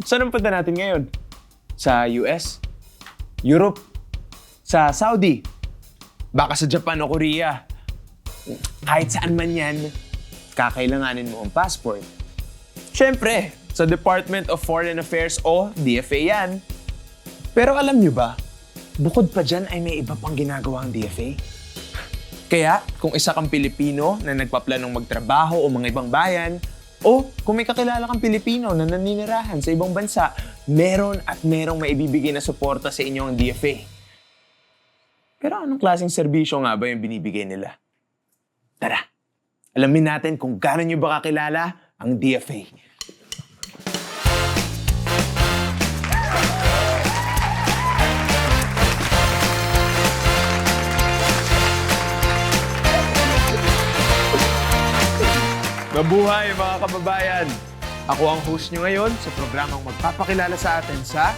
Saan ang punta natin ngayon? Sa US? Europe? Sa Saudi? Baka sa Japan o Korea? Kahit saan man yan, kakailanganin mo ang passport. Siyempre, sa Department of Foreign Affairs o DFA yan. Pero alam nyo ba, bukod pa dyan ay may iba pang ginagawa ang DFA. Kaya, kung isa kang Pilipino na nagpaplanong magtrabaho o mga ibang bayan, o kung may kakilala kang Pilipino na naninirahan sa ibang bansa, meron at merong maibibigay na suporta sa inyo ang DFA. Pero anong klaseng serbisyo nga ba yung binibigay nila? Tara, alamin natin kung gaano nyo ba kakilala ang DFA. Mabuhay mga kababayan! Ako ang host nyo ngayon sa programang magpapakilala sa atin sa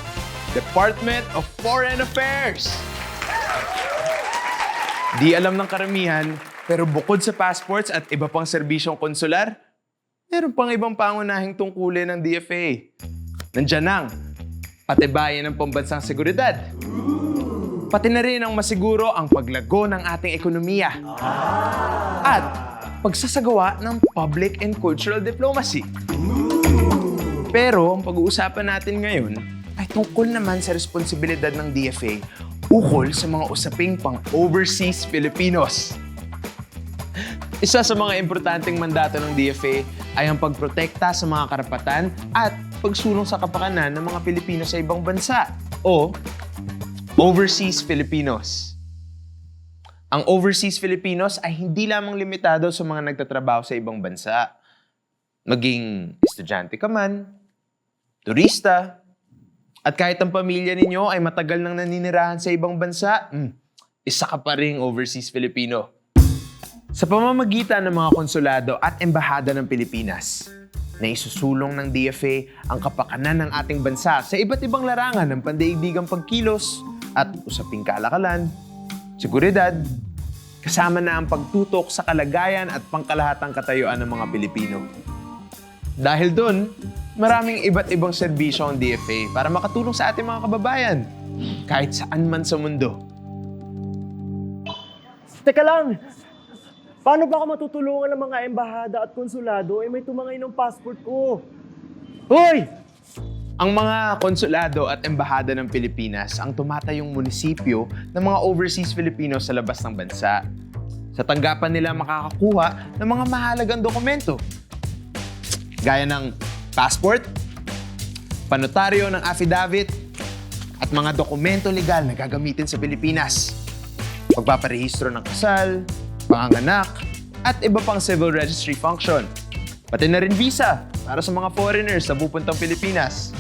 Department of Foreign Affairs. Di alam ng karamihan, pero bukod sa passports at iba pang serbisyong konsular, meron pang ibang pangunahing tungkulin ng DFA. Nandiyan ang patibayan ng pambansang seguridad. Pati na rin ang masiguro ang paglago ng ating ekonomiya. At pagsasagawa ng public and cultural diplomacy. Pero ang pag-uusapan natin ngayon ay tungkol naman sa responsibilidad ng DFA ukol sa mga usaping pang-overseas Filipinos. Isa sa mga importanteng mandato ng DFA ay ang pagprotekta sa mga karapatan at pagsulong sa kapakanan ng mga Pilipino sa ibang bansa o Overseas Filipinos. Ang overseas Filipinos ay hindi lamang limitado sa mga nagtatrabaho sa ibang bansa. Maging estudyante ka man, turista, at kahit ang pamilya ninyo ay matagal nang naninirahan sa ibang bansa, hmm, isa ka pa ring overseas Filipino. Sa pamamagitan ng mga konsulado at embahada ng Pilipinas, na isusulong ng DFA ang kapakanan ng ating bansa sa iba't ibang larangan ng pandaigdigang pagkilos at usaping kalakalan, seguridad, kasama na ang pagtutok sa kalagayan at pangkalahatang katayuan ng mga Pilipino. Dahil doon, maraming iba't ibang serbisyo ang DFA para makatulong sa ating mga kababayan, kahit saan man sa mundo. Teka lang! Paano ba ako matutulungan ng mga embahada at konsulado eh may tumangay ng passport ko? Hoy! Ang mga konsulado at embahada ng Pilipinas ang tumatayong munisipyo ng mga overseas Filipinos sa labas ng bansa. Sa tanggapan nila makakakuha ng mga mahalagang dokumento. Gaya ng passport, panotaryo ng affidavit, at mga dokumento legal na gagamitin sa Pilipinas. Pagpaparehistro ng kasal, panganganak, at iba pang civil registry function. Pati na rin visa para sa mga foreigners na pupuntang Pilipinas.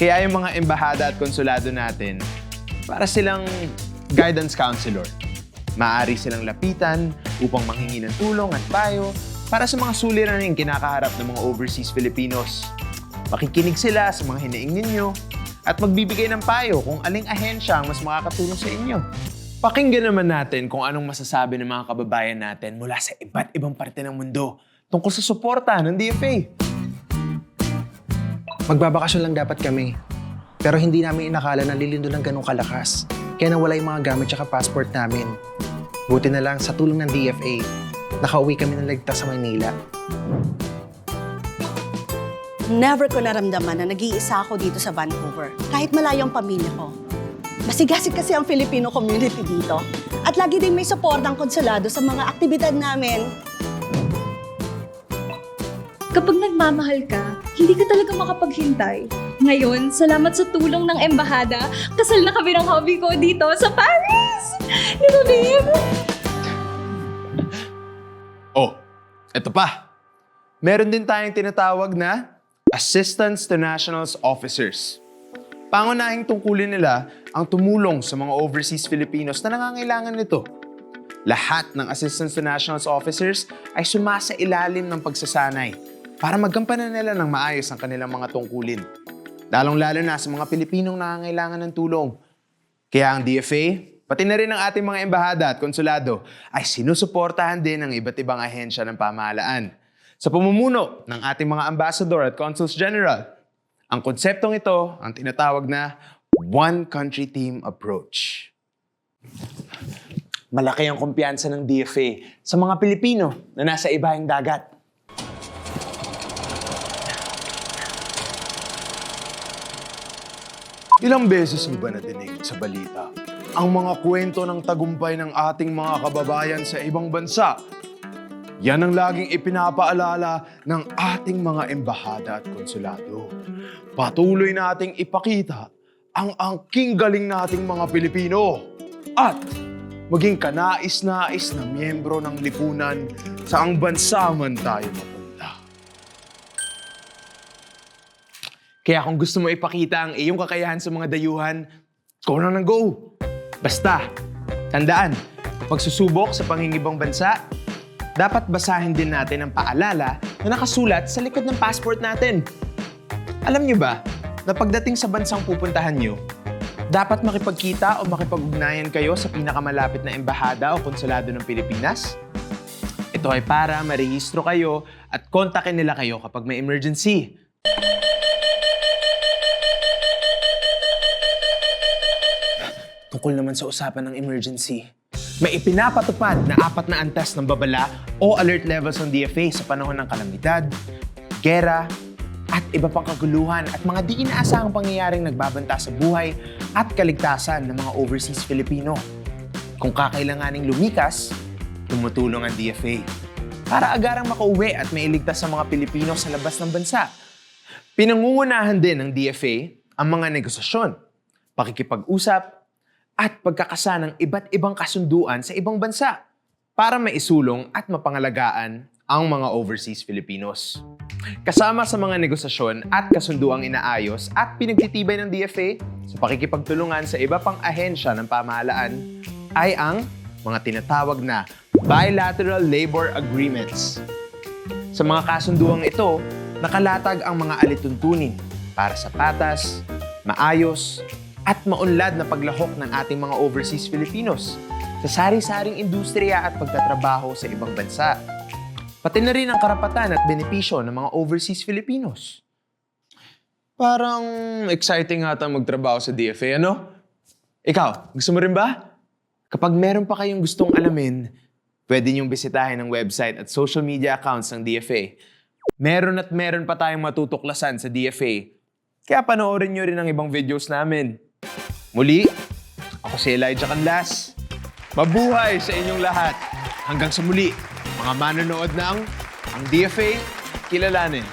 Kaya yung mga embahada at konsulado natin, para silang guidance counselor. Maaari silang lapitan upang manghingi ng tulong at payo para sa mga suliraning kinakaharap ng mga overseas Filipinos. Makikinig sila sa mga hinaing ninyo at magbibigay ng payo kung aling ahensya ang mas makakatulong sa inyo. Pakinggan naman natin kung anong masasabi ng mga kababayan natin mula sa iba't ibang parte ng mundo tungkol sa suporta ng DFA. Magbabakasyon lang dapat kami. Pero hindi namin inakala na lilindo ng ganong kalakas. Kaya nawala yung mga gamit at passport namin. Buti na lang sa tulong ng DFA, nakauwi kami ng ligtas sa Maynila. Never ko naramdaman na nag-iisa ako dito sa Vancouver. Kahit malayo ang pamilya ko. Masigasig kasi ang Filipino community dito. At lagi din may support ang konsulado sa mga aktibidad namin. Kapag nagmamahal ka, hindi ka talaga makapaghintay. Ngayon, salamat sa tulong ng embahada, kasal na kami ng hobby ko dito sa Paris! Di ba, babe? Oh, eto pa. Meron din tayong tinatawag na Assistance to Nationals Officers. Pangunahing tungkulin nila ang tumulong sa mga overseas Filipinos na nangangailangan nito. Lahat ng Assistance to Nationals Officers ay sumasa ilalim ng pagsasanay para magampanan nila ng maayos ang kanilang mga tungkulin. Lalong-lalo na sa mga Pilipinong nangangailangan ng tulong. Kaya ang DFA, pati na rin ang ating mga embahada at konsulado, ay sinusuportahan din ng iba't ibang ahensya ng pamahalaan. Sa pamumuno ng ating mga ambassador at consuls general, Ang konseptong ito ang tinatawag na One Country Team Approach. Malaki ang kumpiyansa ng DFA sa mga Pilipino na nasa ibahang dagat. Ilang beses mo ba nadinig sa balita ang mga kwento ng tagumpay ng ating mga kababayan sa ibang bansa? Yan ang laging ipinapaalala ng ating mga embahada at konsulado. Patuloy nating ipakita ang angking galing nating mga Pilipino at maging kanais-nais na miyembro ng lipunan sa ang bansa man tayo mapunta. Kaya kung gusto mo ipakita ang iyong kakayahan sa mga dayuhan, go na ng go! Basta, tandaan, pag susubok sa pangingibang bansa, dapat basahin din natin ang paalala na nakasulat sa likod ng passport natin. Alam niyo ba, na pagdating sa bansang pupuntahan niyo, dapat makipagkita o makipag-ugnayan kayo sa pinakamalapit na embahada o konsulado ng Pilipinas? Ito ay para marehistro kayo at kontakin nila kayo kapag may emergency. Tungkol naman sa usapan ng emergency, may ipinapatupad na apat na antas ng babala o alert levels ng DFA sa panahon ng kalamidad, gera, at iba pang kaguluhan at mga di inaasahang pangyayaring nagbabanta sa buhay at kaligtasan ng mga overseas Filipino. Kung kakailanganing lumikas, tumutulong ang DFA para agarang makauwi at mailigtas sa mga Pilipino sa labas ng bansa. Pinangungunahan din ng DFA ang mga negosasyon, pakikipag-usap, at pagkakasa ng iba't ibang kasunduan sa ibang bansa para maisulong at mapangalagaan ang mga overseas Filipinos. Kasama sa mga negosasyon at kasunduang inaayos at pinagtitibay ng DFA sa pakikipagtulungan sa iba pang ahensya ng pamahalaan ay ang mga tinatawag na bilateral labor agreements. Sa mga kasunduang ito, nakalatag ang mga alituntunin para sa patas, maayos, at maunlad na paglahok ng ating mga overseas Filipinos sa sari-saring industriya at pagtatrabaho sa ibang bansa. Pati na rin ang karapatan at benepisyo ng mga overseas Filipinos. Parang exciting ata magtrabaho sa DFA, ano? Ikaw, gusto mo rin ba? Kapag meron pa kayong gustong alamin, pwede niyong bisitahin ang website at social media accounts ng DFA. Meron at meron pa tayong matutuklasan sa DFA. Kaya panoorin niyo rin ang ibang videos namin. Muli, ako si Elijah Canlas. Mabuhay sa inyong lahat. Hanggang sa muli, mga manonood ng ang DFA kilalanin.